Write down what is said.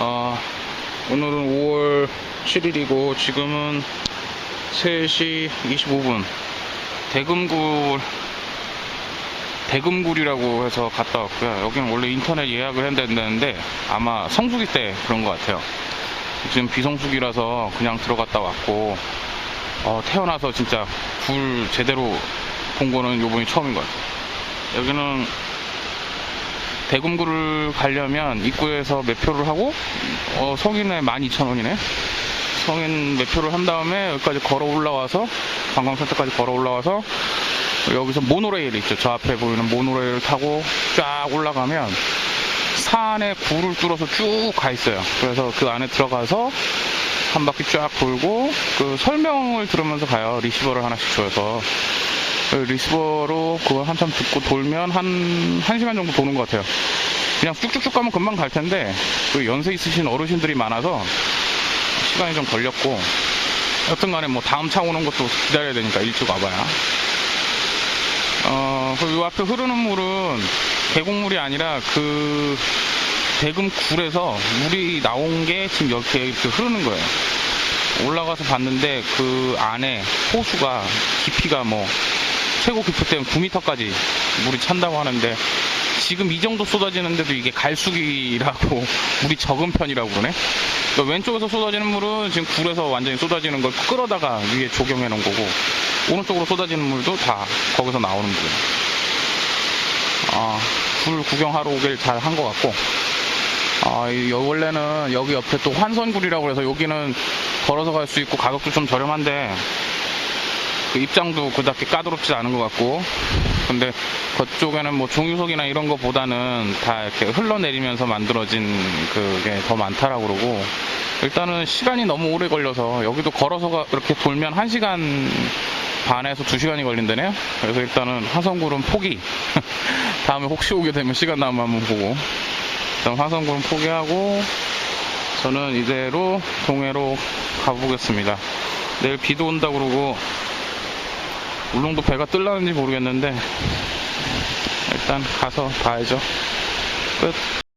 어, 오늘은 5월 7일이고 지금은 3시 25분 대금굴 대금굴이라고 해서 갔다 왔고요. 여기는 원래 인터넷 예약을 해야 된다는데 아마 성수기 때 그런 것 같아요. 지금 비성수기라서 그냥 들어갔다 왔고 어, 태어나서 진짜 굴 제대로 본 거는 요번이 처음인 것 같아요. 여기는 대금굴을 가려면 입구에서 매표를 하고 어, 성인에 12,000원이네. 성인 매표를 한 다음에 여기까지 걸어 올라와서 관광센터까지 걸어 올라와서 여기서 모노레일 있죠. 저 앞에 보이는 모노레일을 타고 쫙 올라가면 산에 굴을 뚫어서 쭉 가 있어요. 그래서 그 안에 들어가서 한 바퀴 쫙 돌고 그 설명을 들으면서 가요. 리시버를 하나씩 줘서. 그 리시버로 그걸 한참 듣고 돌면 한, 한 시간 정도 도는 것 같아요. 그냥 쭉쭉쭉 가면 금방 갈 텐데, 그 연세 있으신 어르신들이 많아서 시간이 좀 걸렸고, 여튼 간에 뭐 다음 차 오는 것도 기다려야 되니까 일찍 와봐야. 어, 그요 앞에 흐르는 물은 계곡물이 아니라 그 대금 굴에서 물이 나온 게 지금 이렇게, 이렇게 흐르는 거예요. 올라가서 봤는데 그 안에 호수가 깊이가 뭐 최고 깊이 때는 9m까지 물이 찬다고 하는데 지금 이 정도 쏟아지는데도 이게 갈수기라고 물이 적은 편이라고 그러네. 그러니까 왼쪽에서 쏟아지는 물은 지금 굴에서 완전히 쏟아지는 걸 끌어다가 위에 조경해 놓은 거고 오른쪽으로 쏟아지는 물도 다 거기서 나오는 물이에요. 아, 굴 구경하러 오길 잘 한 것 같고 아, 원래는 여기 옆에 또 환선굴이라고 해서 여기는 걸어서 갈 수 있고 가격도 좀 저렴한데 그 입장도 그닥게 까다롭지 않은 것 같고. 근데 그쪽에는 뭐 종유석이나 이런 거보다는 다 이렇게 흘러내리면서 만들어진 그게 더 많다라고 그러고. 일단은 시간이 너무 오래 걸려서 여기도 걸어서 가- 이렇게 돌면 1시간 반에서 2시간이 걸린다네요. 그래서 일단은 화성굴은 포기. 다음에 혹시 오게 되면 시간 나면 한번 보고. 일단 화성굴은 포기하고 저는 이대로 동해로 가보겠습니다. 내일 비도 온다 그러고 울릉도 배가 뜰라는지 모르겠는데 일단 가서 봐야죠.